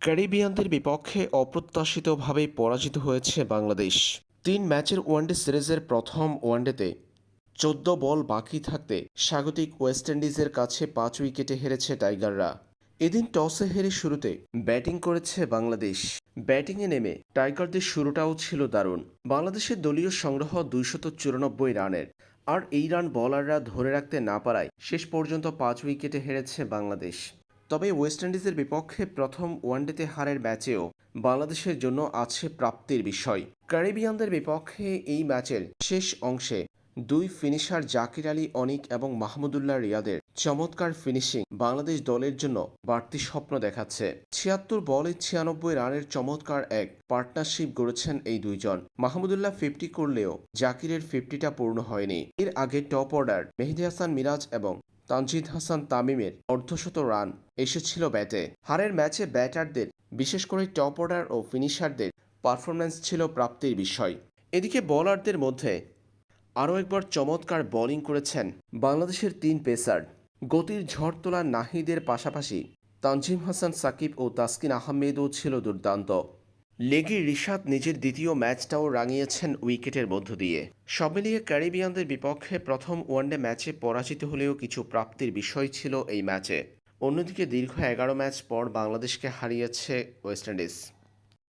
ক্যারিবিয়ানদের বিপক্ষে অপ্রত্যাশিতভাবে পরাজিত হয়েছে বাংলাদেশ। তিন ম্যাচের ওয়ানডে সিরিজের প্রথম ওয়ানডেতে চোদ্দ বল বাকি থাকতে স্বাগতিক ওয়েস্ট ইন্ডিজের কাছে পাঁচ উইকেটে হেরেছে টাইগাররা। এদিন টসে হেরে শুরুতে ব্যাটিং করেছে বাংলাদেশ। ব্যাটিংয়ে নেমে টাইগারদের শুরুটাও ছিল দারুণ। বাংলাদেশের দলীয় সংগ্রহ দুইশত চুরানব্বই রানের। আর এই রান বলাররা ধরে রাখতে না পারায় শেষ পর্যন্ত পাঁচ উইকেটে হেরেছে বাংলাদেশ। তবে ওয়েস্ট ইন্ডিজের বিপক্ষে প্রথম ওয়ানডেতে হারের ম্যাচেও বাংলাদেশের জন্য আছে প্রাপ্তির বিষয়। ক্যারিবিয়ানদের বিপক্ষে এই ম্যাচের শেষ অংশে দুই ফিনিশার জাকির আলী অনিক এবং মাহমুদুল্লাহ রিয়াদের চমৎকার ফিনিশিং বাংলাদেশ দলের জন্য বাড়তি স্বপ্ন দেখাচ্ছে। ছিয়াত্তর বলে ছিয়ানব্বই রানের চমৎকার এক পার্টনারশিপ গড়েছেন এই দুইজন। মাহমুদুল্লাহ ফিফটি করলেও জাকিরের ফিফটিটা পূর্ণ হয়নি। এর আগে টপ অর্ডার মেহেদি হাসান মিরাজ এবং তানজিদ হাসান তামিমের অর্ধশত রান এসেছিল ব্যাটে। হারের ম্যাচে ব্যাটারদের, বিশেষ করে টপ অর্ডার ও ফিনিশারদের, পারফরম্যান্স ছিল প্রাপ্তির বিষয়। এদিকে বোলারদের মধ্যে আরও একবার চমৎকার বোলিং করেছেন বাংলাদেশের তিন পেসার। গতির ঝড় তোলা নাহিদের পাশাপাশি তানজিম হাসান সাকিব ও তাসকিন আহমেদও ছিল দুর্দান্ত। লেগে রিশাদ নিজের দ্বিতীয় ম্যাচটাও রাঙিয়েছেন উইকেটের মধ্য দিয়ে। সব মিলিয়ে ক্যারিবিয়ানদের বিপক্ষে প্রথম ওয়ানডে ম্যাচে পরাজিত হলেও কিছু প্রাপ্তির বিষয় ছিল এই ম্যাচে। অন্যদিকে দীর্ঘ এগারো ম্যাচ পর বাংলাদেশকে হারিয়েছে ওয়েস্ট ইন্ডিজ।